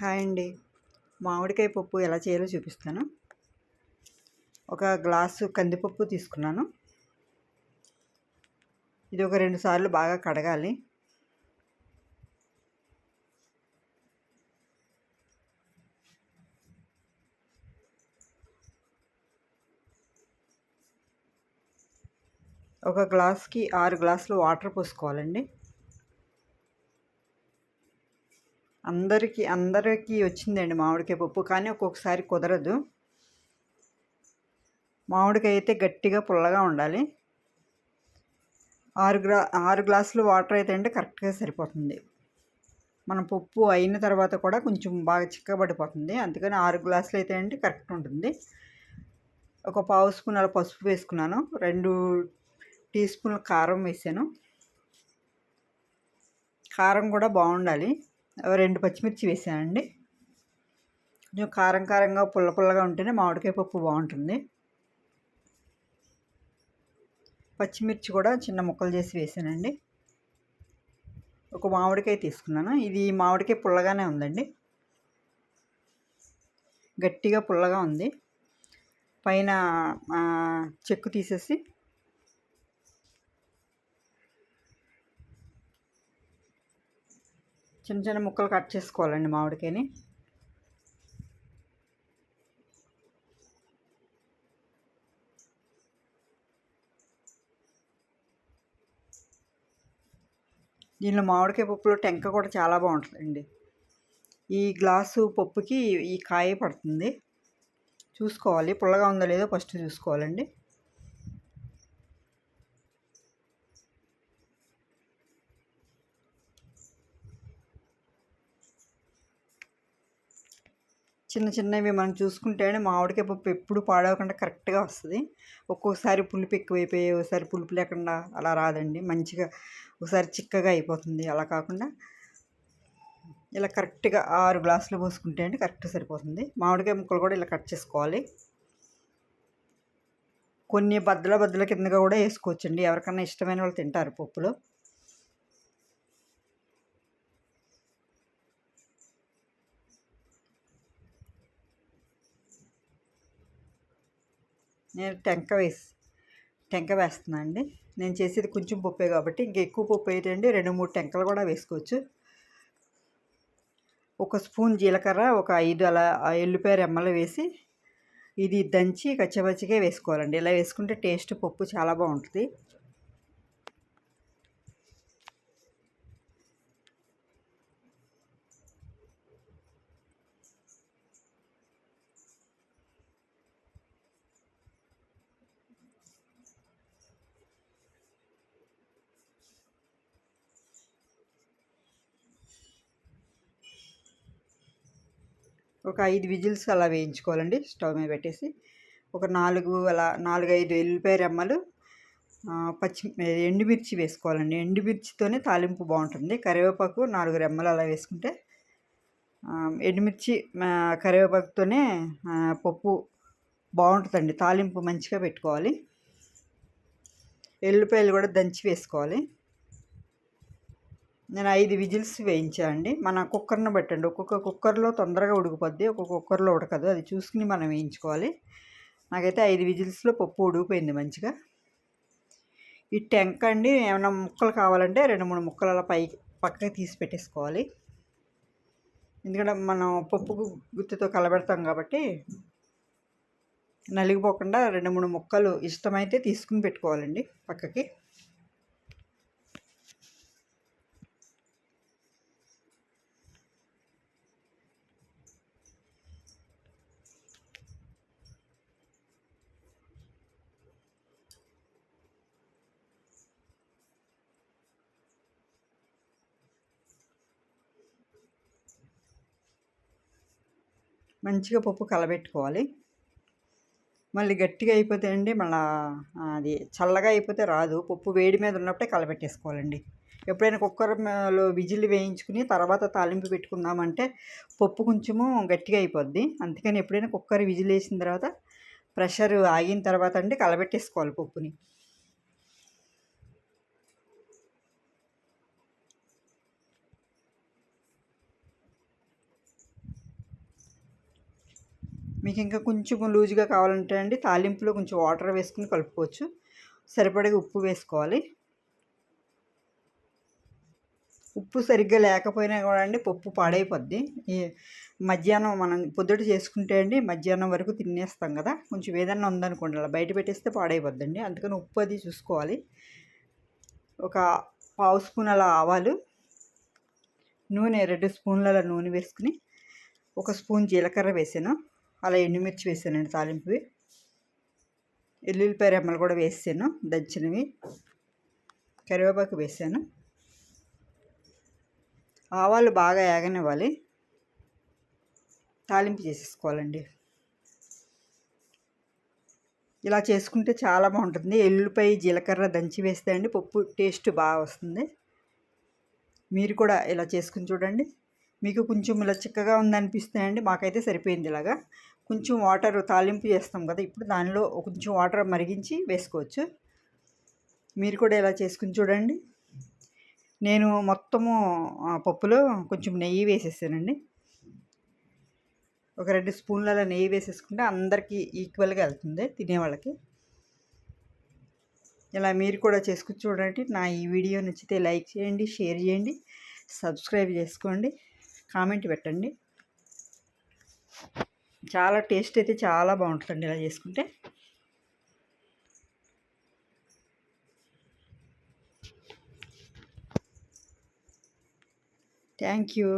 Hi అండి. మామిడికాయ పప్పు ఎలా చేయాలో చూపిస్తాను. ఒక గ్లాసు కందిపప్పు తీసుకున్నాను. ఇది ఒక రెండు సార్లు బాగా కడగాలి. ఒక గ్లాస్కి ఆరు గ్లాసులు వాటర్ పోసుకోవాలండి. అందరికీ అందరికీ వచ్చిందండి మామిడికాయ పప్పు కానీ ఒక్కొక్కసారి కుదరదు. మామిడికాయ అయితే గట్టిగా పుల్లగా ఉండాలి. ఆరు గ్లా ఆరు గ్లాసులు వాటర్ అయితే అంటే కరెక్ట్గా సరిపోతుంది. మన పప్పు అయిన తర్వాత కూడా కొంచెం బాగా చిక్కబడిపోతుంది. అందుకని ఆరు గ్లాసులు అయితే అంటే కరెక్ట్ ఉంటుంది. ఒక పావు స్పూన్ అలా పసుపు వేసుకున్నాను. రెండు టీ స్పూన్ల కారం వేసాను. కారం కూడా బాగుండాలి. రెండు పచ్చిమిర్చి వేసానండి. కొంచెం కారం కారంగా పుల్ల పుల్లగా ఉంటేనే మామిడికాయ పప్పు బాగుంటుంది. పచ్చిమిర్చి కూడా చిన్న ముక్కలు చేసి వేసానండి. ఒక మామిడికాయ తీసుకున్నాను. ఇది మామిడికాయ పుల్లగానే ఉందండి. గట్టిగా పుల్లగా ఉంది. పైన చెక్కు తీసేసి చిన్న చిన్న ముక్కలు కట్ చేసుకోవాలండి మామిడికాయని. దీనిలో మామిడికాయ పప్పులో టెంక కూడా చాలా బాగుంటుందండి. ఈ గ్లాసు పప్పుకి ఈ కాయ పడుతుంది. చూసుకోవాలి. పుల్లగా ఉందో లేదో ఫస్ట్ చూసుకోవాలండి. చిన్న చిన్నవి మనం చూసుకుంటేనే మామిడికాయ పప్పు ఎప్పుడు పాడవకుండా కరెక్ట్గా వస్తుంది. ఒక్కొక్కసారి పులుపు ఎక్కువైపోయి ఒకసారి పులుపు లేకుండా అలా రాదండి. మంచిగా ఒకసారి చిక్కగా అయిపోతుంది. అలా కాకుండా ఇలా కరెక్ట్గా ఆరు గ్లాసులు పోసుకుంటే అండి కరెక్ట్ సరిపోతుంది. మామిడికాయ ముక్కలు కూడా ఇలా కట్ చేసుకోవాలి. కొన్ని బద్దల బద్దల కిందగా కూడా వేసుకోవచ్చండి. ఎవరికన్నా ఇష్టమైన వాళ్ళు తింటారు పప్పులో. నేను టెంక వేసి టెంక వేస్తున్నా అండి. నేను చేసేది కొంచెం పప్పే కాబట్టి ఇంక ఎక్కువ పప్పు అయితే రెండు మూడు టెంకలు కూడా వేసుకోవచ్చు. ఒక స్పూన్ జీలకర్ర ఒక ఐదు అలా ఎల్లిపాయ రెమ్మలు వేసి ఇది దంచి కచ్చపచ్చిగా వేసుకోవాలండి. ఇలా వేసుకుంటే టేస్ట్ పప్పు చాలా బాగుంటుంది. ఒక ఐదు విజిల్స్ అలా వేయించుకోవాలండి స్టవ్ మీద పెట్టేసి. ఒక నాలుగు అలా నాలుగు ఐదు ఎల్లిపాయ రెమ్మలు పచ్చి ఎండుమిర్చి వేసుకోవాలండి. ఎండుమిర్చితోనే తాలింపు బాగుంటుంది. కరివేపాకు నాలుగు రెమ్మలు అలా వేసుకుంటే ఎండుమిర్చి కరివేపాకుతోనే పప్పు బాగుంటుందండి. తాలింపు మంచిగా పెట్టుకోవాలి. ఎల్లిపాయలు కూడా దంచి వేసుకోవాలి. నేను ఐదు విజిల్స్ వేయించానండి మన కుక్కర్ని పెట్టండి ఒక్కొక్క కుక్కర్లో తొందరగా ఉడికిపోద్ది. ఒక్కొక్క కుక్కర్లో ఉడకదు. అది చూసుకుని మనం వేయించుకోవాలి. నాకైతే ఐదు విజిల్స్లో పప్పు ఉడికిపోయింది మంచిగా. ఈ టెంక అండి ఏమైనా ముక్కలు కావాలంటే రెండు మూడు ముక్కలు అలా పైకి పక్కకి తీసి పెట్టేసుకోవాలి. ఎందుకంటే మనం పప్పు గుత్తితో కలబెడతాం కాబట్టి నలిగిపోకుండా రెండు మూడు ముక్కలు ఇష్టమైతే తీసుకుని పెట్టుకోవాలండి పక్కకి. మంచిగా పప్పు కలబెట్టుకోవాలి. మళ్ళీ గట్టిగా అయిపోతే అండి మళ్ళీ అది చల్లగా అయిపోతే రాదు. పప్పు వేడి మీద ఉన్నప్పుడే కలబెట్టేసుకోవాలండి. ఎప్పుడైనా కుక్కర్లో విజిల్ వేయించుకుని తర్వాత తాలింపు పెట్టుకుందామంటే పప్పు కొంచెము గట్టిగా అయిపోద్ది. అందుకని ఎప్పుడైనా కుక్కర్ విజిల్ వేసిన తర్వాత ప్రెషర్ ఆగిన తర్వాత అండి కలబెట్టేసుకోవాలి పప్పుని. మీకు ఇంకా కొంచెం లూజ్గా కావాలంటే అండి తాలింపులో కొంచెం వాటర్ వేసుకుని కలుపుకోవచ్చు. సరిపడగా ఉప్పు వేసుకోవాలి. ఉప్పు సరిగ్గా లేకపోయినా కూడా అండి పప్పు పాడైపోద్ది. మధ్యాహ్నం మనం పొద్దుట చేసుకుంటే అండి మధ్యాహ్నం వరకు తినేస్తాం కదా. కొంచెం ఏదన్నా ఉందనుకోండి అలా బయట పెట్టేస్తే పాడైపోద్దండి. అందుకని ఉప్పు అది చూసుకోవాలి. ఒక పావు స్పూన్ అలా ఆవాలు నూనె రెండు స్పూన్ల నూనె వేసుకుని ఒక స్పూన్ జీలకర్ర వేసాను. అలా ఎండుమిర్చి వేసానండి తాలింపువి. ఎల్లుల్లిపాయ రెమ్మలు కూడా వేసాను దంచినవి. కరివేపాకు వేసాను. ఆవాలు బాగా ఏగనివ్వాలి. తాలింపు చేసేసుకోవాలండి. ఇలా చేసుకుంటే చాలా బాగుంటుంది. ఎల్లుల్లిపాయ జీలకర్ర దంచి వేస్తే అండి పప్పు టేస్ట్ బాగా వస్తుంది. మీరు కూడా ఇలా చేసుకుని చూడండి. మీకు కొంచెం ఇలా చిక్కగా ఉందనిపిస్తే అండి మాకైతే సరిపోయింది ఇలాగా. కొంచెం వాటర్ తాలింపు చేస్తాం కదా ఇప్పుడు దానిలో కొంచెం వాటర్ మరిగించి వేసుకోవచ్చు. మీరు కూడా ఇలా చేసుకుని చూడండి. నేను మొత్తము పప్పులో కొంచెం నెయ్యి వేసేసానండి. ఒక రెండు స్పూన్ల నెయ్యి వేసేసుకుంటే అందరికీ ఈక్వల్గా వెళ్తుంది తినేవాళ్ళకి ఇలా మీరు కూడా చేసుకుని చూడండి. నా ఈ వీడియో నచ్చితే లైక్ చేయండి షేర్ చేయండి సబ్స్క్రైబ్ చేసుకోండి కామెంట్ పెట్టండి. చాలా టేస్ట్ అయితే చాలా బాగుంటుందండి ఇలా చేసుకుంటే. Thank you.